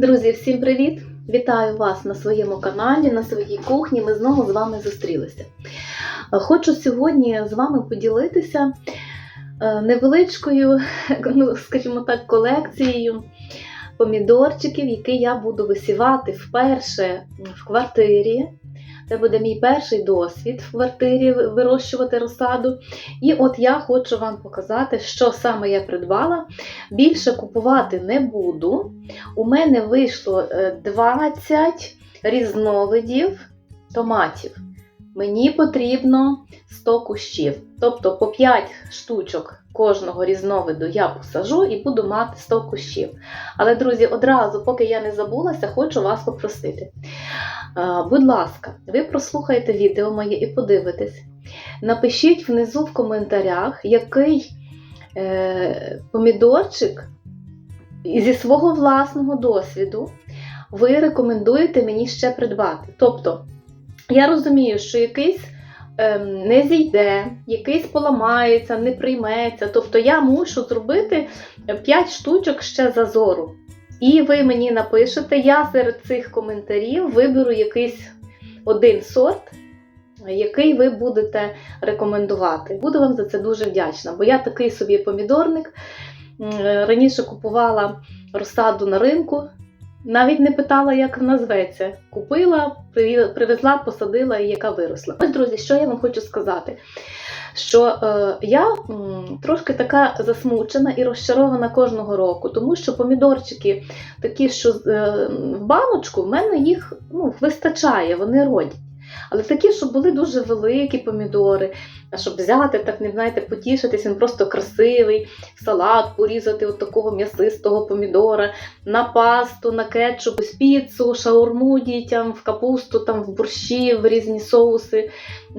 Друзі, всім привіт! Вітаю вас на своєму каналі, на своїй кухні. Ми знову з вами зустрілися. Хочу сьогодні з вами поділитися е, невеличкою, ну, скажімо так, колекцією помідорчиків, які я буду висівати вперше в квартирі. Це буде мій перший досвід в квартирі вирощувати розсаду. І от я хочу вам показати, що саме я придбала. Більше купувати не буду. У мене вийшло е, 20 різновидів томатів. Мені потрібно 100 кущів. Тобто по 5 штучок кожного різновиду я посажу і буду мати 100 кущів. Але, друзі, одразу, поки я не забулася, хочу вас попросити. Будь ласка, ви прослухайте відео моє і подивитесь. Напишіть внизу в коментарях, який е, помідорчик зі свого власного досвіду ви рекомендуєте мені ще придбати. Тобто, я розумію, що якийсь ем, не зійде, якийсь поламається, не прийметься. Тобто я мушу зробити 5 штучок ще зазору. І ви мені напишете, я серед цих коментарів виберу якийсь один сорт, який ви будете рекомендувати. Буду вам за це дуже вдячна, бо я такий собі помідорник. Раніше купувала розсаду на ринку, навіть не питала, як назветься. Купила, привезла, посадила і яка виросла. Ось, друзі, що я вам хочу сказати? Що е, я м, трошки така засмучена і розчарована кожного року, тому що помідорчики такі, що е, в баночку, в мене їх ну, вистачає, вони родять. Але такі, щоб були дуже великі помідори, а щоб взяти, так не знаєте, потішитись, він просто красивий, салат порізати от такого м'ясистого помідора, на пасту, на кетчуп, в піцу, шаурму дітям, в капусту, там, в борщі, в різні соуси.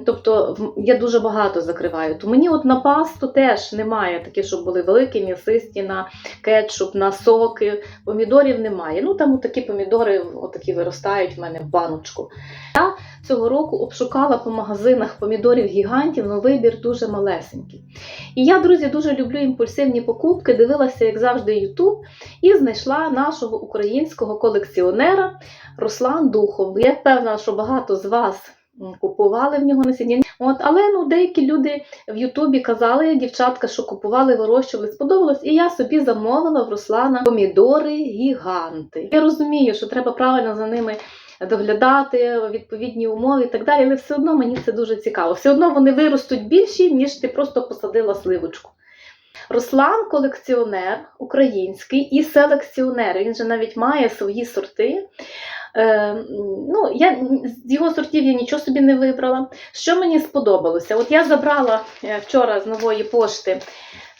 Тобто я дуже багато закриваю. То мені от на пасту теж немає такі, щоб були великі, м'ясисті, на кетчуп, на соки. Помідорів немає. Ну там такі помідори отакі виростають в мене в баночку. Я цього року обшукала по магазинах помідорів гігантів, але вибір дуже малесенький. І я, друзі, дуже люблю імпульсивні покупки, дивилася, як завжди, YouTube, і знайшла нашого українського колекціонера Руслан Духов. Я впевнена, що багато з вас купували в нього насіння. От, але ну, деякі люди в Ютубі казали, дівчатка, що купували, вирощували, сподобалось, і я собі замовила в Руслана помідори гіганти. Я розумію, що треба правильно за ними доглядати, відповідні умови і так далі, але все одно мені це дуже цікаво. Все одно вони виростуть більші, ніж ти просто посадила сливочку. Руслан колекціонер український і селекціонер. Він же навіть має свої сорти. Е, ну, я, з його сортів я нічого собі не вибрала. Що мені сподобалося? От я забрала е, вчора з нової пошти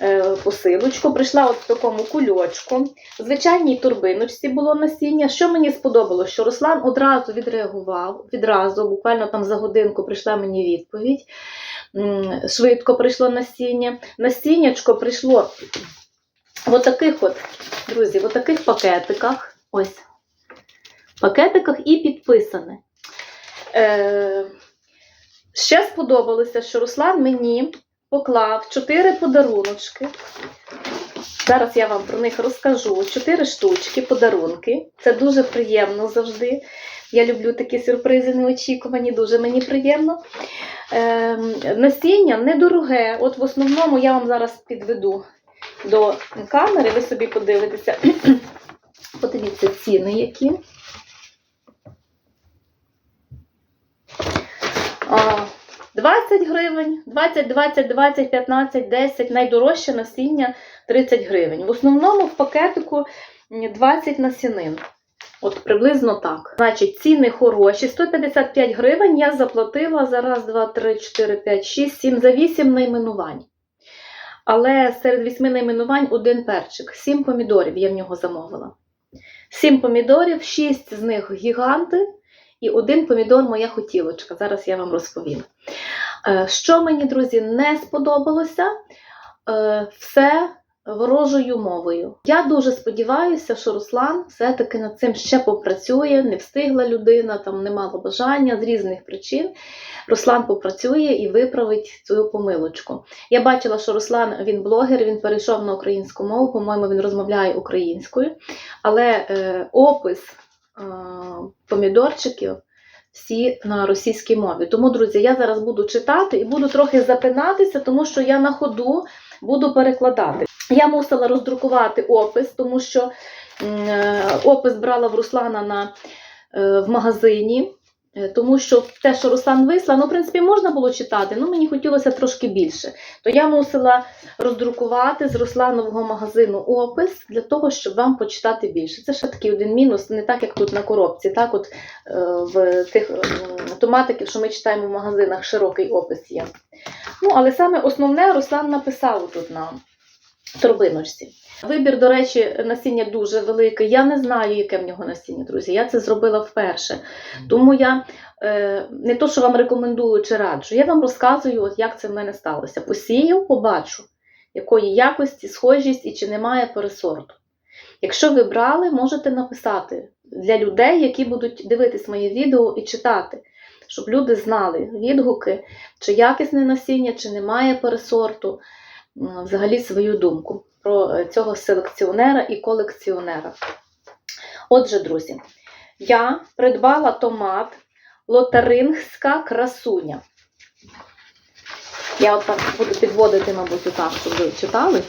е, посилочку, прийшла от в такому кульочку. В звичайній турбиночці було насіння. Що мені сподобалося? Що Руслан одразу відреагував, відразу, буквально там за годинку прийшла мені відповідь. Швидко прийшло насіння. Насіннячко прийшло в отаких от, друзі, в отаких пакетиках. Ось. Пакетиках і підписане. Е, ще сподобалося, що Руслан мені поклав 4 подаруночки. Зараз я вам про них розкажу. Чотири штучки, подарунки. Це дуже приємно завжди. Я люблю такі сюрпризи неочікувані, дуже мені приємно. Ем, насіння недороге. От в основному я вам зараз підведу до камери, ви собі подивитеся. Подивіться ціни які. 20 гривень, 20, 20, 20, 15, 10, найдорожче насіння 30 гривень. В основному в пакетику 20 насінин. От приблизно так. Значить, ціни хороші. 155 гривень я заплатила за раз, два, три, 4, 5, 6, 7, за 8 найменувань. Але серед 8 найменувань один перчик. 7 помідорів я в нього замовила. 7 помідорів, 6 з них гіганти, і один помідор моя хотілочка. Зараз я вам розповім. Е, Що мені, друзі, не сподобалося, Е, все ворожою мовою. Я дуже сподіваюся, що Руслан все-таки над цим ще попрацює, не встигла людина, там не мала бажання з різних причин. Руслан попрацює і виправить цю помилочку. Я бачила, що Руслан він блогер, він перейшов на українську мову, по-моєму, він розмовляє українською, але е, опис помідорчиків всі на російській мові. Тому, друзі, я зараз буду читати і буду трохи запинатися, тому що я на ходу буду перекладати. Я мусила роздрукувати опис, тому що е, опис брала в Руслана на, е, в магазині. Е, Тому що те, що Руслан вислав, ну, в принципі, можна було читати, але мені хотілося трошки більше. То я мусила роздрукувати з Русланового магазину опис для того, щоб вам почитати більше. Це ще такий один мінус, не так, як тут на коробці. Так, от е, в тих м, томатиків, що ми читаємо в магазинах, широкий опис є. Ну, але саме основне Руслан написав тут на торбиночці. Вибір, до речі, насіння дуже великий. Я не знаю, яке в нього насіння, друзі. Я це зробила вперше. Тому я е, не то, що вам рекомендую чи раджу, я вам розказую, от як це в мене сталося. Посію, побачу, якої якості, схожість і чи немає пересорту. Якщо ви брали, можете написати для людей, які будуть дивитись моє відео і читати, щоб люди знали відгуки, чи якісне насіння, чи немає пересорту, взагалі свою думку про е, цього селекціонера і колекціонера. Отже, друзі, я придбала томат лотарингська красуня. Я от так буду підводити, мабуть, отак, щоб ви читали.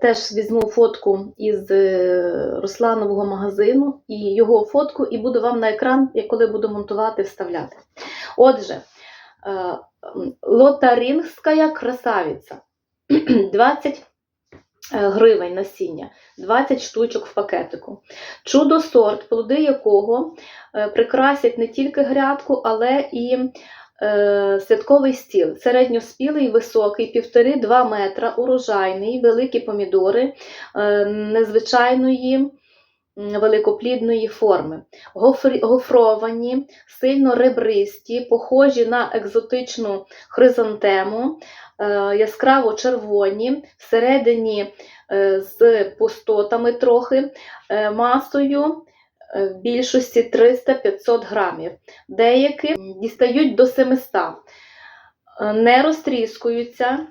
Теж візьму фотку із е, Русланового магазину і його фотку, і буду вам на екран, коли буду монтувати, вставляти. Отже, лотарингська красавиця. 20 гривень насіння, 20 штучок в пакетику. Чудо сорт, плоди якого е, прикрасять не тільки грядку, але і е, святковий стіл. Середньоспілий, високий, 1,5-2 метра, урожайний, великі помідори е, незвичайної великоплідної форми. Гофровані, сильно ребристі, похожі на екзотичну хризантему, е, яскраво червоні, всередині е, з пустотами трохи, е, масою в більшості 300-500 грамів. Деякі дістають до 700, Е, не розтріскуються,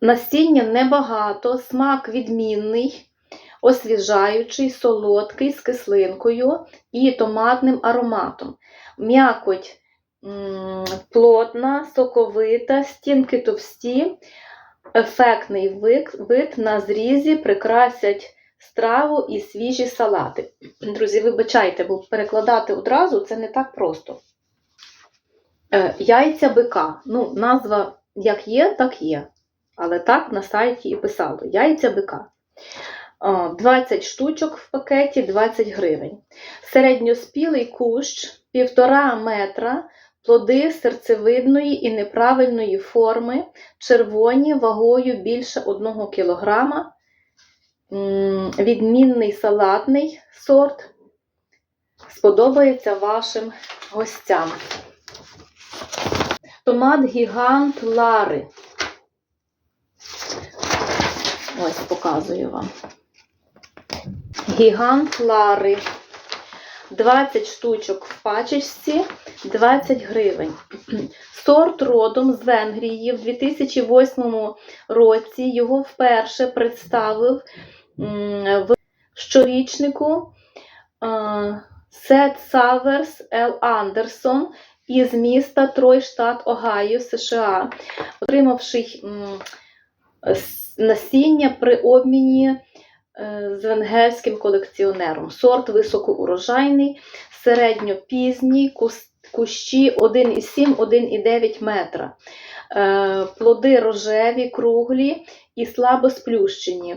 насіння небагато, смак відмінний, освіжаючий, солодкий, з кислинкою і томатним ароматом. М'якоть плотна, соковита, стінки товсті, ефектний вид на зрізі прикрасять страву і свіжі салати. Друзі, вибачайте, бо перекладати одразу це не так просто. Е, Яйця бика. Ну, назва як є, так є. Але так на сайті і писало: яйця бика. А, 20 штучок в пакеті 20 гривень. Середньоспілий кущ 1,5 метра, плоди серцевидної і неправильної форми, червоні вагою більше 1 кг. Відмінний салатний сорт. Сподобається вашим гостям. Томат гігант Лари. Ось показую вам. Гігант Лари. 20 штучок в пачечці, 20 гривень. Сорт родом з Венгрії в 2008 році його вперше представив в щорічнику Сет Саверс Л. Андерсон із міста Трой, штат Огайо, США, отримавши насіння при обміні з венгерським колекціонером. Сорт високоурожайний, середньопізній, кущі 1,7-1,9 метра. Е, Плоди рожеві, круглі і слабо сплющені.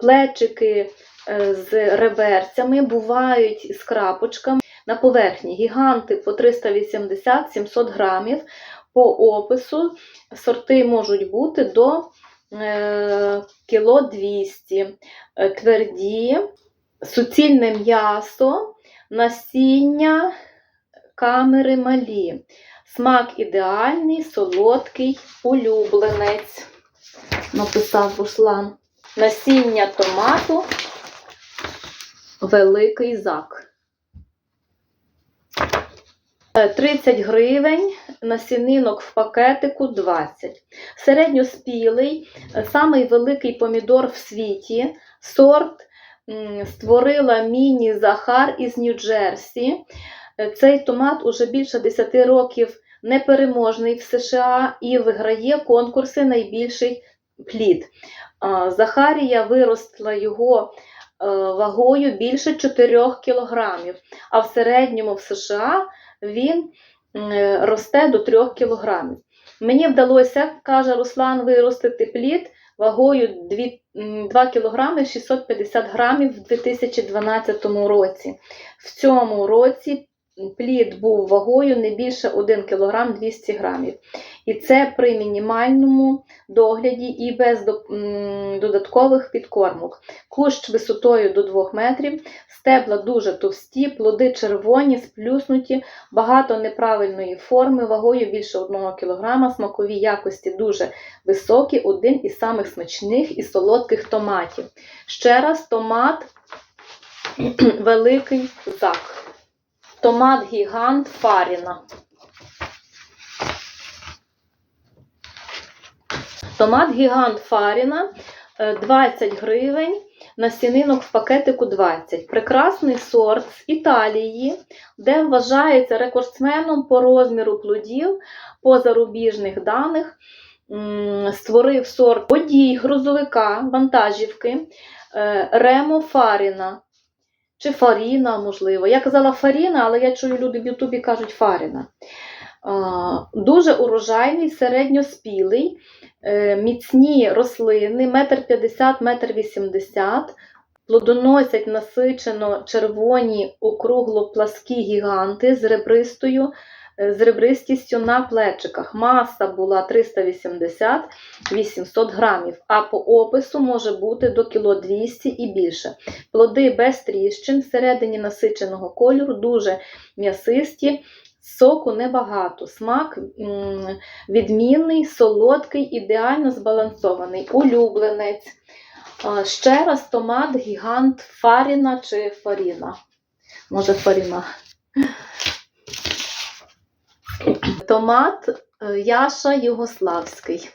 Плечики е, з реверцями бувають з крапочками. На поверхні гіганти по 380-700 грамів. По опису сорти можуть бути до е, кіло 200, Е, тверді, суцільне м'ясо, насіння, камери малі. Смак ідеальний, солодкий, улюбленець. Написав Руслан. Насіння томату. Великий зак. Е, 30 гривень, насінинок в пакетику 20. Середньоспілий, е, самий великий помідор в світі, сорт створила міні Захар із Нью-Джерсі. Е, Цей томат уже більше 10 років непереможний в США і виграє конкурси найбільший плід. Захарія виростила його е, вагою більше 4 кілограмів, а в середньому в США він росте до 3 кілограмів. Мені вдалося, каже Руслан, виростити плід вагою 2, 2 кілограми 650 грамів в 2012 році. В цьому році плід був вагою не більше 1 кг 200 грамів. І це при мінімальному догляді і без додаткових підкормок. Кущ висотою до 2 метрів, стебла дуже товсті, плоди червоні, сплюснуті, багато неправильної форми, вагою більше 1 кг, смакові якості дуже високі, один із самих смачних і солодких томатів. Ще раз, томат великий зак. Томат гігант Фаріна. Томат гігант Фаріна е, 20 гривень, насінинок в пакетику 20. Прекрасний сорт з Італії, де вважається рекордсменом по розміру плодів по зарубіжних даних. Створив сорт водій грузовика, вантажівки е, Ремо Фаріна. Чи Фаріна, можливо. Я казала Фаріна, але я чую, люди в Ютубі кажуть Фаріна. Дуже урожайний, середньоспілий, е, міцні рослини, 1,50 м, 1,80 м. Плодоносять насичено червоні округло-пласкі гіганти з ребристою, з ребристістю на плечиках. Маса була 380-800 грамів, а по опису може бути до кіло 200 і більше. Плоди без тріщин, всередині насиченого кольору, дуже м'ясисті, соку небагато. Смак відмінний, солодкий, ідеально збалансований, улюбленець. Ще раз томат гігант Фаріна чи Фаріна. Може, Фаріна. Томат е, Яша Югославський.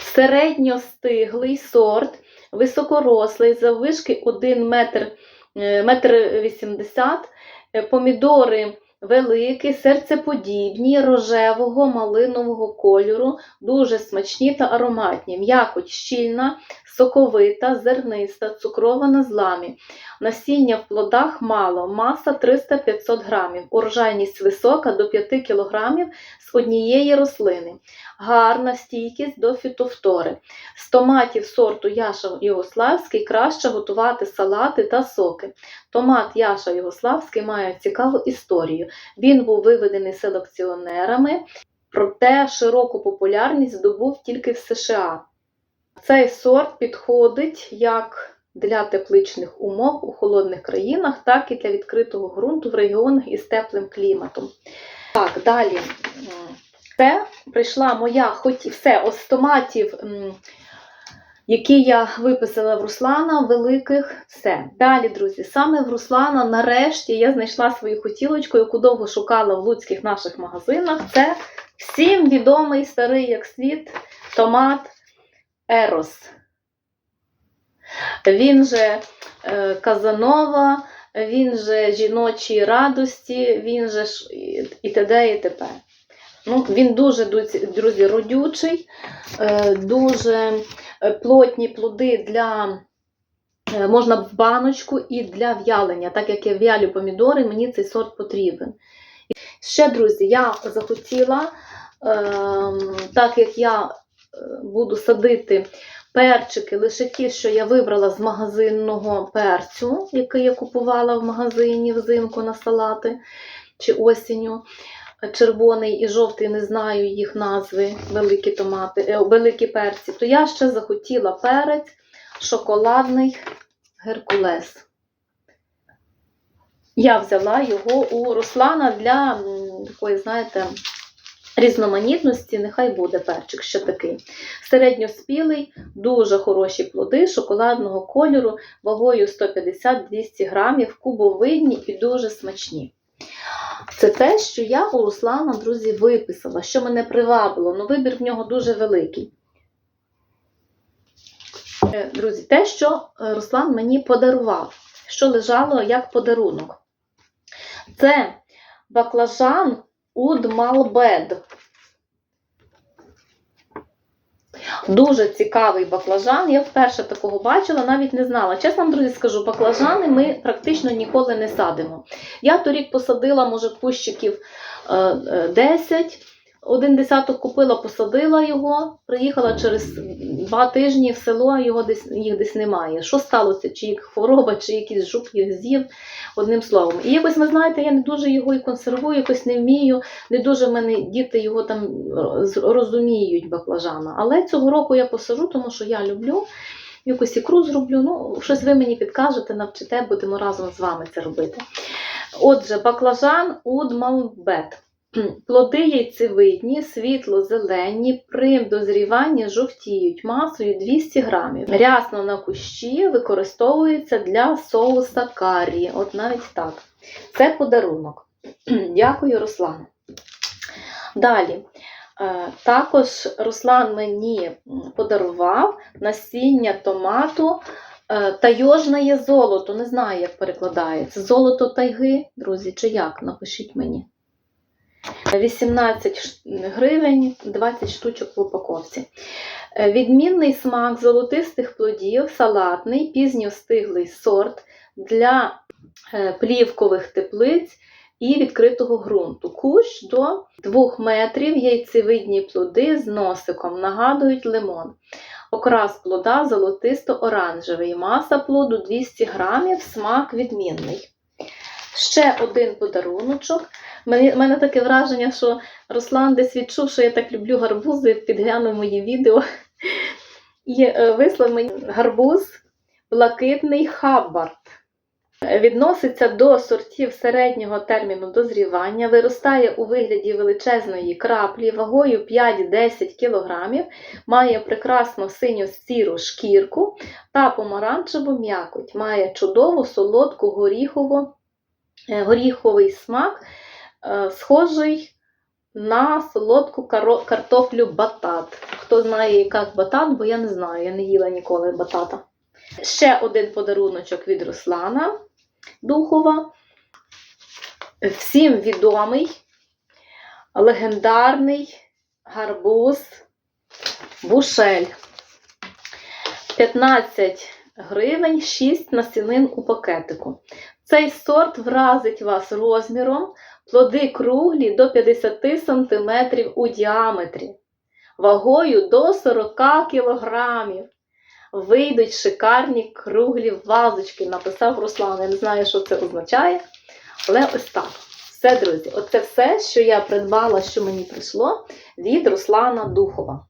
Середньостиглий сорт, високорослий, заввишки 1 метр, е, метр 80 Е, помідори великі, серцеподібні, рожевого, малинового кольору, дуже смачні та ароматні. М'якоть щільна, соковита, зерниста, цукрова на зламі. Насіння в плодах мало, маса 300-500 грамів, урожайність висока до 5 кілограмів з однієї рослини. Гарна стійкість до фітофтори. З томатів сорту Яша Югославський краще готувати салати та соки. Томат Яша Югославський має цікаву історію. Він був виведений селекціонерами, проте широку популярність здобув тільки в США. Цей сорт підходить як для тепличних умов у холодних країнах, так і для відкритого ґрунту в регіонах із теплим кліматом. Так, далі. Це прийшла моя, хоч і все, ось з томатів, м, які я виписала в Руслана, великих, все. Далі, друзі, саме в Руслана нарешті я знайшла свою хотілочку, яку довго шукала в луцьких наших магазинах. Це всім відомий старий як світ томат Ерос. Він же е, Казанова, він же жіночі радості, він же і- т.д. і т.п. Ну, він дуже, друзі, родючий, е, дуже плотні плоди для. е, Можна в баночку і для в'ялення, так як я в'ялю помідори, мені цей сорт потрібен. Ще, друзі, я захотіла, ем, так як я е, буду садити перчики, лише ті, що я вибрала з магазинного перцю, який я купувала в магазині взимку на салати чи осінню. Червоний і жовтий, не знаю їх назви, великі томати, е, великі перці, то я ще захотіла перець шоколадний Геркулес. Я взяла його у Руслана для такої, знаєте, різноманітності, нехай буде перчик ще такий. Середньоспілий, дуже хороші плоди шоколадного кольору, вагою 150-200 грамів, кубовидні і дуже смачні. Це те, що я у Руслана, друзі, виписала, що мене привабило. Ну, вибір в нього дуже великий. Е, Друзі, те, що е, Руслан мені подарував, що лежало як подарунок. Це баклажан Удмалбед. Дуже цікавий баклажан. Я вперше такого бачила, навіть не знала. Чесно друзі, скажу, баклажани ми практично ніколи не садимо. Я торік посадила, може, кущиків е, е, 10. Один десяток купила, посадила його, приїхала через два тижні в село, його десь, їх десь немає. Що сталося? Чи їх хвороба, чи якийсь жук їх з'їв, одним словом. І якось, ви знаєте, я не дуже його і консервую, якось не вмію, не дуже в мене діти його там розуміють баклажана. Але цього року я посажу, тому що я люблю. Якусь ікру зроблю, ну, щось ви мені підкажете, навчите, будемо разом з вами це робити. Отже, баклажан Удмалбет. Плоди яйцевидні, світло-зелені, при дозріванні жовтіють масою 200 грамів. Рясно на кущі використовується для соуса карі. От навіть так. Це подарунок. Дякую, Руслане. Далі. Е, Також Руслан мені подарував насіння томату е, тайожне золото. Не знаю, як перекладається. Золото тайги, друзі, чи як? Напишіть мені. 18 гривень, 20 штучок в упаковці. Е, Відмінний смак золотистих плодів, салатний, пізньостиглий сорт для е, плівкових теплиць і відкритого ґрунту. Кущ до 2 метрів, яйцевидні плоди з носиком, нагадують лимон. Окрас плода золотисто-оранжевий, маса плоду 200 грамів, смак відмінний. Ще один подаруночок. У мене таке враження, що Руслан десь відчув, що я так люблю гарбузи, підглянув мої відео і е, вислав мені гарбуз блакитний хаббард. Відноситься до сортів середнього терміну дозрівання, виростає у вигляді величезної краплі вагою 5-10 кг, має прекрасну синьо-сіру шкірку та помаранчеву м'якоть, має чудову солодку горіхову, е, горіховий смак, схожий на солодку картоплю батат. Хто знає, яка батат, бо я не знаю, я не їла ніколи батата. Ще один подаруночок від Руслана Духова. Всім відомий, легендарний гарбуз Бушель. 15 гривень, 6 насінин у пакетику. Цей сорт вразить вас розміром, плоди круглі до 50 см у діаметрі, вагою до 40 кг. Вийдуть шикарні круглі вазочки, написав Руслан. Я не знаю, що це означає, але ось так. Все, друзі, оце все, що я придбала, що мені прийшло від Руслана Духова.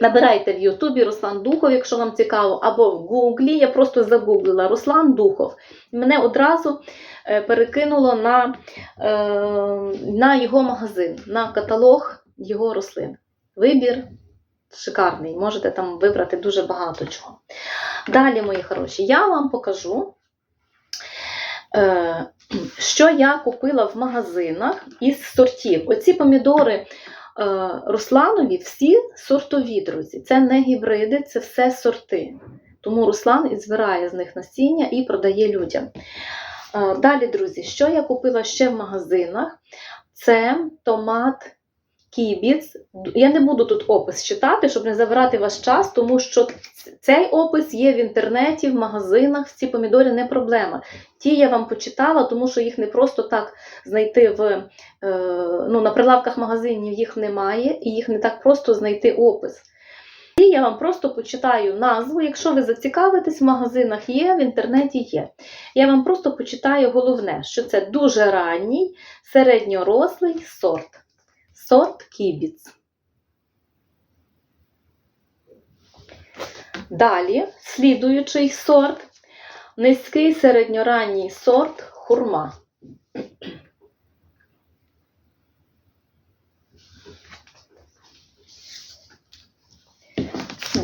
Набирайте в Ютубі Руслан Духов, якщо вам цікаво, або в Гуглі. Я просто загуглила Руслан Духов. Мене одразу е, перекинуло на, е, на його магазин, на каталог його рослин. Вибір шикарний, можете там вибрати дуже багато чого. Далі, мої хороші, я вам покажу, е, що я купила в магазинах із сортів. Оці помідори Русланові всі сортові, друзі. Це не гібриди, це все сорти. Тому Руслан і збирає з них насіння і продає людям. Е, Далі, друзі, що я купила ще в магазинах? Це томат кібіц. Я не буду тут опис читати, щоб не забирати ваш час, тому що цей опис є в інтернеті, в магазинах. Ці помідори не проблема. Ті я вам почитала, тому що їх не просто так знайти в е, ну, на прилавках магазинів їх немає, і їх не так просто знайти опис. І я вам просто почитаю назву. Якщо ви зацікавитесь, в магазинах є, в інтернеті є. Я вам просто почитаю головне, що це дуже ранній середньорослий сорт сорт кібіц. Далі, слідуючий сорт, низький середньоранній сорт хурма.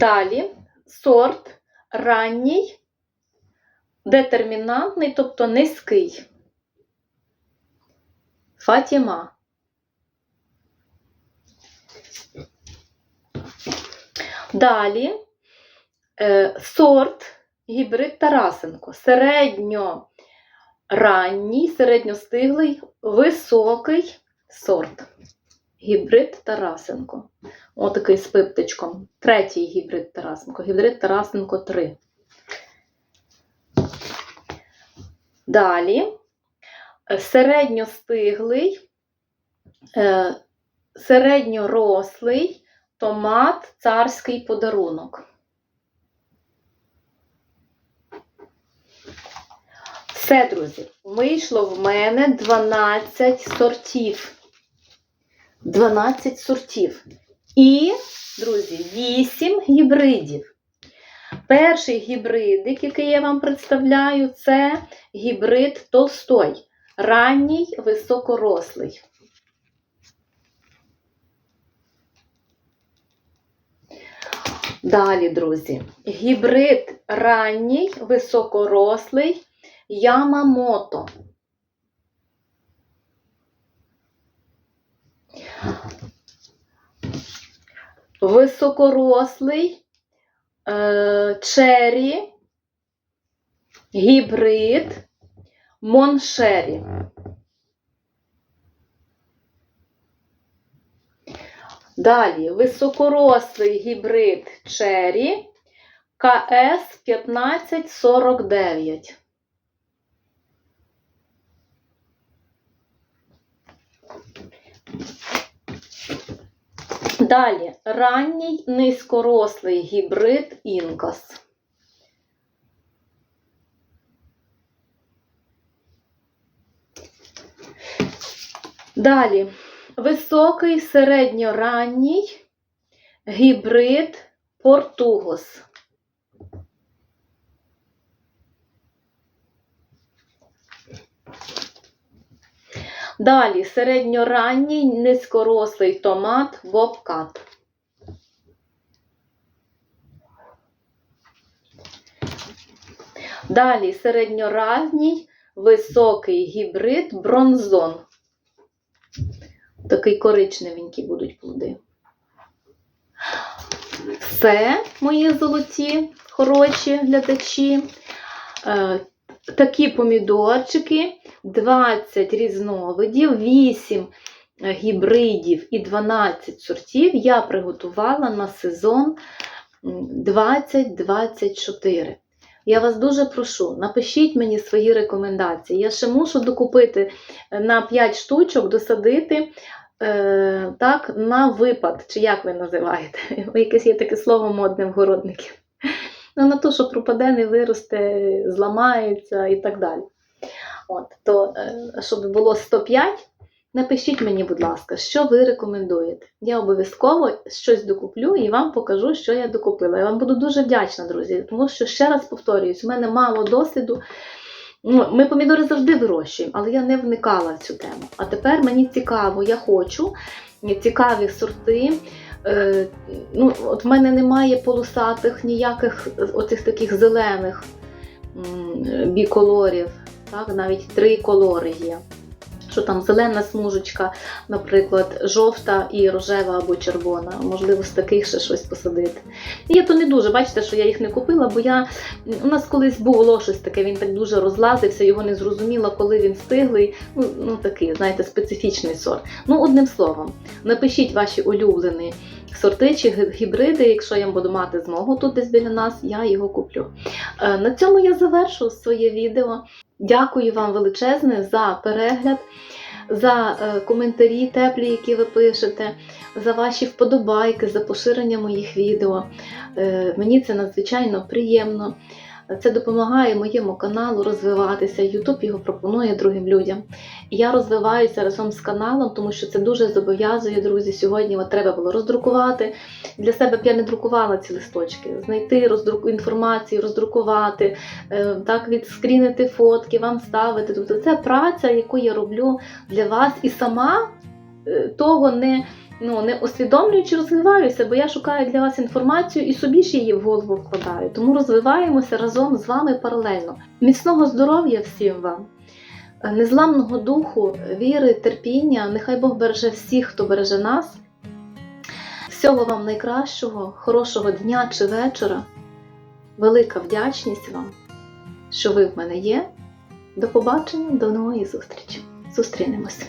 Далі сорт ранній, детермінантний, тобто низький. Фатіма. Далі е, сорт гібрид Тарасенко. Середньо ранній, середньостиглий, високий сорт. Гібрид Тарасенко. Отакий з пиптичком. Третій гібрид Тарасенко. Гібрид Тарасенко 3. Далі е, середньостиглий, е, середньорослий томат царський подарунок. Все, друзі, вийшло в мене 12 сортів. 12 сортів. І, друзі, 8 гібридів. Перший гібридик, який я вам представляю, це гібрид Толстой. Ранній високорослий. Далі, друзі, гібрид ранній високорослий Ямамото. Високорослий е, чері, гібрид Моншері. Далі високорослий гібрид чері КС 1549. Далі ранній низькорослий гібрид Інкас. Далі високий середньоранній гібрид Португос. Далі середньоранній низькорослий томат Бобкат. Далі середньоранній високий гібрид бронзон. Такий коричневенький будуть плоди. Все, мої золоті, хороші глядачі. Е, Такі помідорчики, 20 різновидів, 8 гібридів і 12 сортів я приготувала на сезон 2024. Я вас дуже прошу, напишіть мені свої рекомендації. Я ще мушу докупити на 5 штучок, досадити е, так, на випад, чи як ви називаєте? Якесь є таке слово модне в городників. Ну, на те, що пропаде, не виросте, зламається і так далі. От, то, е, щоб було 105, напишіть мені, будь ласка, що ви рекомендуєте. Я обов'язково щось докуплю і вам покажу, що я докупила. Я вам буду дуже вдячна, друзі, тому що, ще раз повторююсь, у мене мало досвіду. Ну, Ми помідори завжди вирощуємо, але я не вникала в цю тему. А тепер мені цікаво, я хочу цікаві сорти. Е, ну, от в мене немає полосатих ніяких оцих таких зелених біколорів. Так? Навіть три колори є. Що там зелена смужечка, наприклад, жовта і рожева або червона. Можливо, з таких ще щось посадити. І я то не дуже, бачите, що я їх не купила, бо я у нас колись було щось таке, він так дуже розлазився, його не зрозуміло, коли він стиглий. Ну, ну такий, знаєте, специфічний сорт. Ну, одним словом, напишіть ваші улюблені сорти чи гібриди, якщо я буду мати змогу тут десь біля нас, я його куплю. Е, На цьому я завершу своє відео. Дякую вам величезне за перегляд, за е, коментарі теплі, які ви пишете, за ваші вподобайки, за поширення моїх відео. Е, Мені це надзвичайно приємно. Це допомагає моєму каналу розвиватися. Ютуб його пропонує другим людям. Я розвиваюся разом з каналом, тому що це дуже зобов'язує, друзі. Сьогодні от треба було роздрукувати. Для себе б я не друкувала ці листочки, знайти роздрук... інформацію, роздрукувати, е, так відскрінити фотки, вам ставити. Тобто це праця, яку я роблю для вас, і сама е, того не ну, не усвідомлюючи, розвиваюся, бо я шукаю для вас інформацію і собі ж її в голову вкладаю. Тому розвиваємося разом з вами паралельно. Міцного здоров'я всім вам, незламного духу, віри, терпіння. Нехай Бог береже всіх, хто береже нас. Всього вам найкращого, хорошого дня чи вечора. Велика вдячність вам, що ви в мене є. До побачення, до нової зустрічі. Зустрінемося.